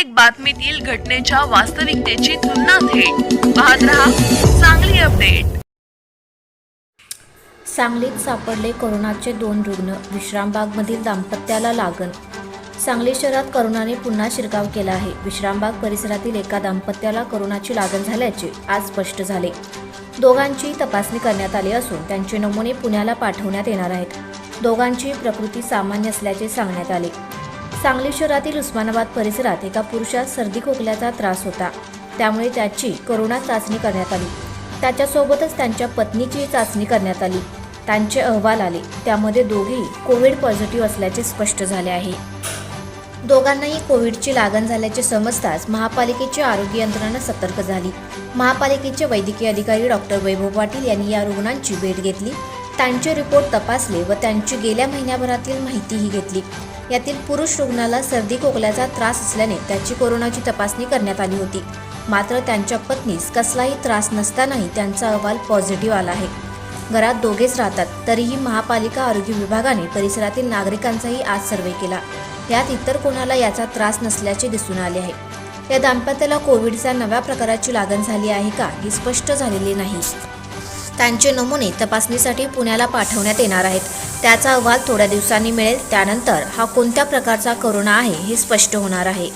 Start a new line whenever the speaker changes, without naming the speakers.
प्रत्येक बातमीतील घटनेच्या वास्तविकतेची तुलना थेट. पाहत रहा चांगली अपडेट.
सांगलीत सापडले कोरोनाचे दोन रुग्ण. विश्रामबागमधील दाम्पत्याला लागण. सांगली शहरात करोनाने पुन्हा शिरकाव केला आहे. विश्रामबाग परिसरातील एका दाम्पत्याला करोनाची लागण झाल्याचे आज स्पष्ट झाले. दोघांची तपासणी करण्यात आली असून त्यांचे नमुने पुण्याला पाठवण्यात येणार आहेत. दोघांची प्रकृती सामान्य असल्याचे सांगण्यात आले. सांगली शहरातील उस्मानाबाद परिसरात एका पुरुषास सर्दी खोकल्याचा त्रास होता. त्यामुळे त्याची कोरोना चाचणी करण्यात आली. त्याच्यासोबतच त्यांच्या पत्नीची चाचणी करण्यात आली. त्यांचे अहवाल आले. त्यामध्ये दोघेही कोविड पॉझिटिव्ह असल्याचे स्पष्ट झाले आहे. दोघांनाही कोविडची लागण झाल्याचे समजताच महापालिकेची आरोग्य यंत्रणा सतर्क झाली. महापालिकेचे वैद्यकीय अधिकारी डॉक्टर वैभव पाटील यांनी या रुग्णांची भेट घेतली. त्यांचे रिपोर्ट तपासले व त्यांची गेल्या महिन्याभरातील माहितीही घेतली. यातील पुरुष रुग्णाला सर्दी खोकल्याचा त्रास असल्याने त्याची कोरोनाची तपासणी करण्यात आली होती. मात्र त्यांच्या पत्नीस कसलाही त्रास नसतानाही त्यांचा अहवाल पॉझिटिव्ह आला आहे. घरात दोघेच राहतात तरीही महापालिका आरोग्य विभागाने परिसरातील नागरिकांचाही आज सर्वे केला. यात इतर कोणाला याचा त्रास नसल्याचे दिसून आले आहे. या दाम्पत्याला कोविडच्या नव्या प्रकाराची लागण झाली आहे का हे स्पष्ट झालेले नाही. त्यांचे नमुने तपासणीसाठी पुण्याला पाठवण्यात येणार आहेत. त्याचा अहवाल थोड्या दिवसांनी मिळेल. त्यानंतर हा कोणत्या प्रकारचा करोना आहे हे स्पष्ट होणार आहे.